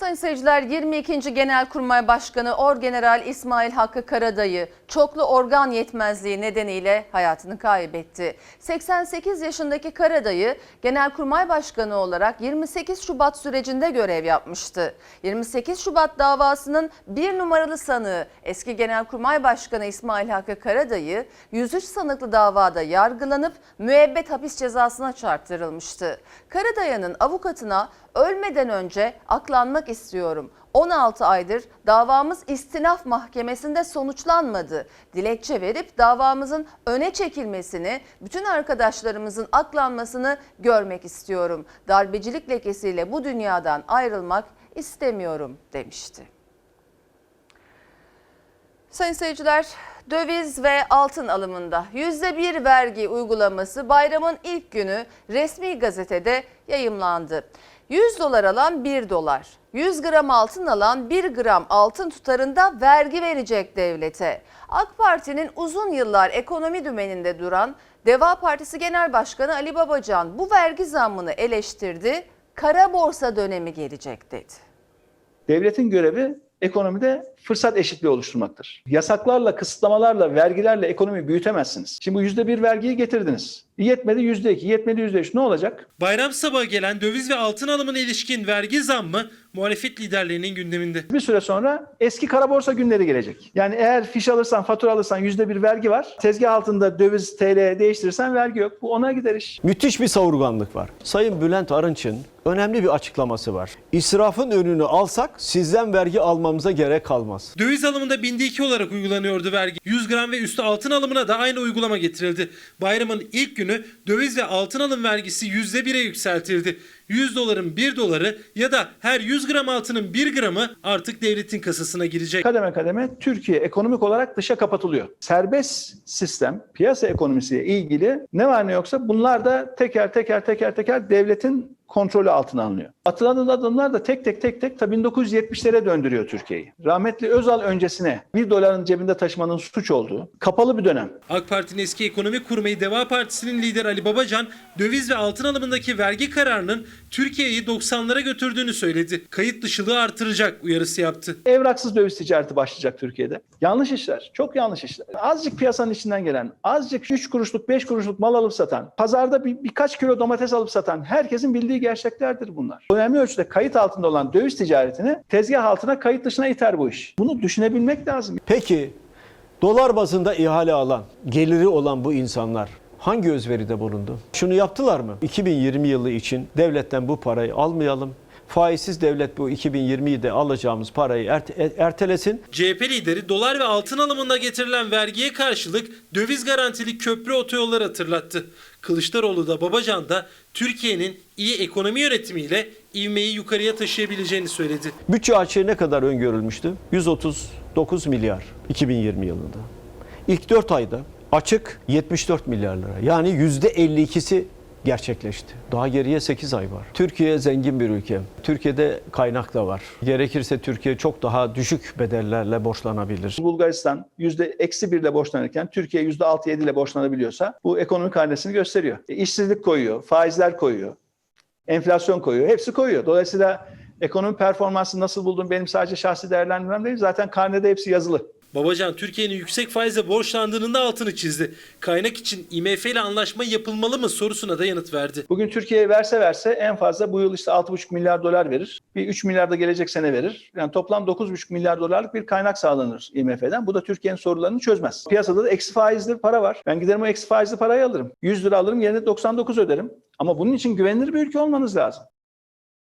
Sayın seyirciler 22. Genelkurmay Başkanı Orgeneral İsmail Hakkı Karadayı çoklu organ yetmezliği nedeniyle hayatını kaybetti. 88 yaşındaki Karadayı Genelkurmay Başkanı olarak 28 Şubat sürecinde görev yapmıştı. 28 Şubat davasının bir numaralı sanığı eski Genelkurmay Başkanı İsmail Hakkı Karadayı 103 sanıklı davada yargılanıp müebbet hapis cezasına çarptırılmıştı. Karadayı'nın avukatına ölmeden önce aklanmak istiyorum. 16 aydır davamız istinaf mahkemesinde sonuçlanmadı. Dilekçe verip davamızın öne çekilmesini, bütün arkadaşlarımızın aklanmasını görmek istiyorum. Darbecilik lekesiyle bu dünyadan ayrılmak istemiyorum demişti. Sayın seyirciler, döviz ve altın alımında %1 vergi uygulaması bayramın ilk günü resmi gazetede yayımlandı. 100 dolar alan 1 dolar, 100 gram altın alan 1 gram altın tutarında vergi verecek devlete. AK Parti'nin uzun yıllar ekonomi dümeninde duran Deva Partisi Genel Başkanı Ali Babacan bu vergi zammını eleştirdi. Kara borsa dönemi gelecek dedi. Devletin görevi ekonomide fırsat eşitliği oluşturmaktır. Yasaklarla, kısıtlamalarla, vergilerle ekonomiyi büyütemezsiniz. Şimdi bu yüzde bir vergiyi getirdiniz. Yetmedi yüzde iki, yetmedi yüzde üç. Ne olacak? Bayram sabahı gelen döviz ve altın alımına ilişkin vergi zammı muhalefet liderlerinin gündeminde. Bir süre sonra eski kara borsa günleri gelecek. Yani eğer fiş alırsan, fatura alırsan yüzde bir vergi var. Tezgah altında döviz TL değiştirirsen vergi yok. Bu ona gider iş. Müthiş bir savurganlık var. Sayın Bülent Arınç'ın önemli bir açıklaması var. İsrafın önünü alsak sizden vergi almamıza gerek kalmaz. Döviz alımında binde iki olarak uygulanıyordu vergi. 100 gram ve üstü altın alımına da aynı uygulama getirildi. Bayramın ilk günü döviz ve altın alım vergisi %1'e yükseltildi. 100 doların 1 doları ya da her 100 gram altının 1 gramı artık devletin kasasına girecek. Kademe kademe Türkiye ekonomik olarak dışa kapatılıyor. Serbest sistem, piyasa ekonomisiyle ilgili ne var ne yoksa bunlar da teker teker teker teker devletin kontrolü altına alınıyor. Atılan adımlar da tek tek tek tek ta 1970'lere döndürüyor Türkiye'yi. Rahmetli Özal öncesine 1 doların cebinde taşımanın suç olduğu kapalı bir dönem. AK Parti'nin eski ekonomi kurmayı Deva Partisi'nin lideri Ali Babacan döviz ve altın alımındaki vergi kararının Türkiye'yi 90'lara götürdüğünü söyledi. Kayıt dışılığı artıracak uyarısı yaptı. Evraksız döviz ticareti başlayacak Türkiye'de. Yanlış işler, çok yanlış işler. Azıcık piyasanın içinden gelen, azıcık 3 kuruşluk, 5 kuruşluk mal alıp satan, pazarda bir, birkaç kilo domates alıp satan herkesin bildiği gerçeklerdir bunlar. Önemli ölçüde kayıt altında olan döviz ticaretini tezgah altına kayıt dışına iter bu iş. Bunu düşünebilmek lazım. Peki dolar bazında ihale alan, geliri olan bu insanlar hangi özveride bulundu? Şunu yaptılar mı? 2020 yılı için devletten bu parayı almayalım. Faizsiz devlet bu 2020'de alacağımız parayı erte- ertelesin. CHP lideri dolar ve altın alımında getirilen vergiye karşılık döviz garantili köprü otoyolları hatırlattı. Kılıçdaroğlu da Babacan da Türkiye'nin iyi ekonomi yönetimiyle ivmeyi yukarıya taşıyabileceğini söyledi. Bütçe açığı ne kadar öngörülmüştü? 139 milyar 2020 yılında. İlk 4 ayda açık 74 milyar lira. Yani %52'si gerçekleşti. Daha geriye 8 ay var. Türkiye zengin bir ülke. Türkiye'de kaynak da var. Gerekirse Türkiye çok daha düşük bedellerle borçlanabilir. Bulgaristan yüzde eksi birle borçlanırken Türkiye yüzde altı yedi ile borçlanabiliyorsa bu ekonomik hanesini gösteriyor. E, işsizlik koyuyor, faizler koyuyor, enflasyon koyuyor, hepsi koyuyor. Dolayısıyla ekonomi performansı nasıl buldun benim sadece şahsi değerlendirmem değil. Zaten karnede hepsi yazılı. Babacan Türkiye'nin yüksek faizle borçlandığının da altını çizdi. Kaynak için IMF ile anlaşma yapılmalı mı sorusuna da yanıt verdi. Bugün Türkiye verse verse en fazla bu yıl işte 6,5 milyar dolar verir. Bir 3 milyar da gelecek sene verir. Yani toplam 9,5 milyar dolarlık bir kaynak sağlanır IMF'den. Bu da Türkiye'nin sorularını çözmez. Piyasada da eksi faizli para var. Ben giderim o eksi faizli parayı alırım. 100 lira alırım yerine 99 öderim. Ama bunun için güvenilir bir ülke olmanız lazım.